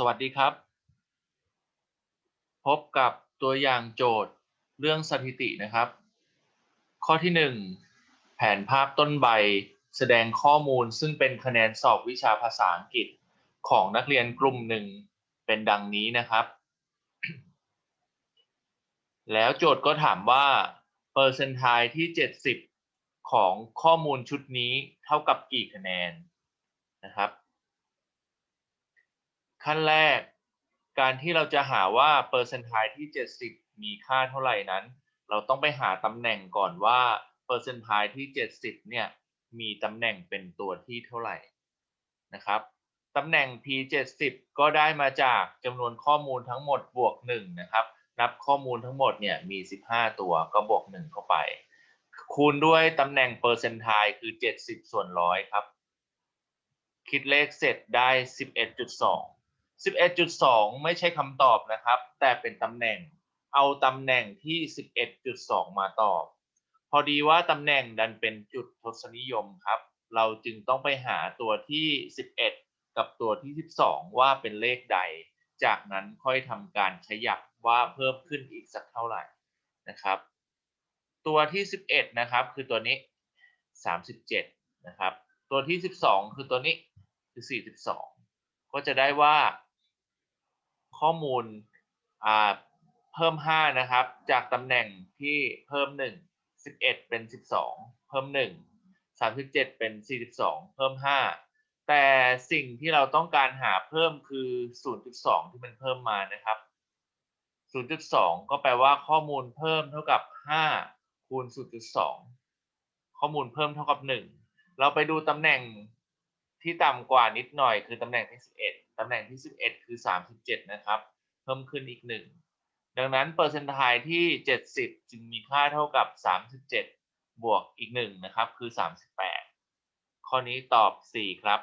สวัสดีครับ พบกับตัวอย่างโจทย์เรื่องสถิตินะครับ ข้อที่ 1 แผนภาพต้นใบแสดงข้อมูลซึ่งเป็นคะแนนสอบวิชาภาษาอังกฤษของนักเรียนกลุ่มหนึ่งเป็นดังนี้นะครับ แล้วโจทย์ก็ถามว่าเปอร์เซนต์ไทที่ 70 ของข้อมูลชุดนี้เท่ากับกี่คะแนนนะครับ ขั้นแรก การที่เราจะหาว่าเปอร์เซนต์ไทที่ 70 มีค่าเท่าไหร่นั้น เราต้องไปหาตำแหน่งก่อนว่าเปอร์เซนต์ไทที่ 70 เนี่ย มีตำแหน่งเป็นตัวที่เท่าไหร่นะครับตำแหน่ง p70 ก็ได้มาจากจำนวนข้อมูลทั้งหมดบวก 1 นะครับ นับข้อมูลทั้งหมดเนี่ยมี 15 ตัวก็บวก 1 เข้าไป คูณด้วยตำแหน่งเปอร์เซนต์ไทคือ 70 ส่วนร้อยครับ คิดเลขเสร็จได้ 11.2 11.2 ไม่ใช่คำตอบนะครับ แต่เป็นตำแหน่ง เอาตำแหน่งที่ 11.2 มาตอบ พอดีว่าตำแหน่งดันเป็นจุดทศนิยมครับ เราจึงต้องไปหาตัวที่ 11 กับตัวที่ 12 ว่าเป็นเลขใด จากนั้นค่อยทำการขยับว่าเพิ่มขึ้นอีกสักเท่าไหร่นะครับ ตัวที่ 11 นะครับ คือตัวนี้ 37 นะครับ ตัวที่ 12 คือตัวนี้คือ 42 ก็จะได้ว่า ข้อมูลเพิ่ม 5 นะครับ จากตำแหน่งที่เพิ่ม 1 11 เป็น 12 เพิ่ม 1 37 เป็น 42 เพิ่ม 5 แต่สิ่งที่เราต้องการหาเพิ่มคือ 0.2 ที่มันเพิ่มมานะครับ 0.2 ก็แปลว่าข้อมูลเพิ่มเท่ากับ 5 คูณ 0.2 ข้อมูลเพิ่มเท่ากับ 1 เราไปดูตำแหน่งที่ต่ำกว่านิดหน่อยคือตำแหน่งที่ 11 ตำแหน่งที่ 11 คือ 37 นะครับ เพิ่มขึ้นอีก 1 ดังนั้นเปอร์เซนต์ไทที่ 70 จึงมีค่าเท่ากับ 37 บวกอีก 1 นะครับ คือ 38 ข้อนี้ตอบ 4 ครับ